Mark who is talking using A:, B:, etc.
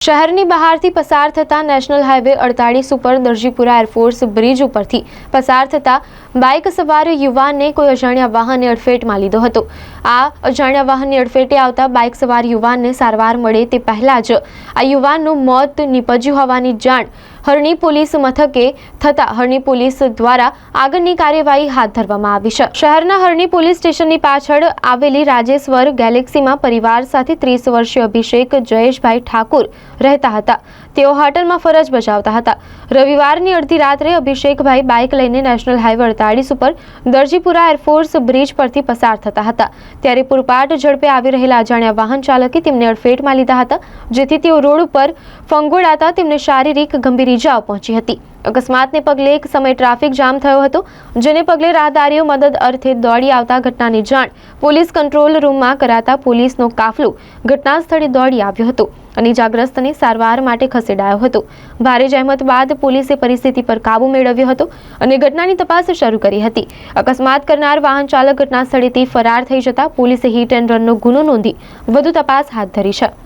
A: શહેરની બહારથી પસાર થતા નેશનલ હાઈવે અડતાળીસ ઉપર દરજીપુરા એરફોર્સ બ્રિજ ઉપરથી પસાર થતા બાઇક સવાર યુવાનને કોઈ અજાણ્યા વાહને અડફેટમાં લીધો હતો. આ અજાણ્યા વાહનની અડફેટે આવતા બાઇક સવાર યુવાનને સારવાર મળે તે પહેલાં જ આ યુવાનનું મોત નીપજ્યું હોવાની જાણ હરણી પોલીસ મથકે થતા હરણી પોલીસ દ્વારા આગળની કાર્યવાહી હાથ ધરવામાં આવી છે. શહેરના હરણી પોલીસ સ્ટેશનની પાછળ આવેલી રાજેશ્વર ગેલેક્સીમાં પરિવાર સાથે ત્રીસ વર્ષીય અભિષેક જયેશભાઈ ઠાકુર રહેતા હતા. તેઓ હોટલમાં ફરજ બજાવતા હતા. રવિવારની અડધી રાત્રે અભિષેકભાઈ બાઇક લઈને નેશનલ હાઈવે અડતાળીસ ઉપર દરજીપુરા એરફોર્સ બ્રિજ પરથી પસાર થતા હતા. ત્યારે પૂરપાટ ઝડપે આવી રહેલા અજાણ્યા વાહન ચાલકે તેમને અડફેટમાં લીધા હતા, જેથી તેઓ રોડ ઉપર ફંગોળાતા તેમને શારીરિક ગંભીર ઇજાઓ પહોંચી હતી. અકસ્માતને પગલે એક સમય ટ્રાફિક જામ થયો હતો, જેને પગલે રાહદારીઓ મદદ અર્થે દોડી આવતા ઘટનાની જાણ પોલીસ કંટ્રોલ રૂમમાં કરાતા પોલીસનો કાફલો ઘટના સ્થળે દોડી આવ્યો હતો અને ઇજાગ્રસ્તને સારવાર માટે ખસેડાયો હતો. ભારે જહેમત બાદ પોલીસે પરિસ્થિતિ પર કાબુ મેળવ્યો હતો અને ઘટનાની તપાસ શરૂ કરી હતી. અકસ્માત કરનાર વાહન ચાલક ઘટના સ્થળેથી ફરાર થઈ જતા પોલીસે હિટ એન્ડ રનનો ગુનો નોંધી વધુ તપાસ હાથ ધરી છે.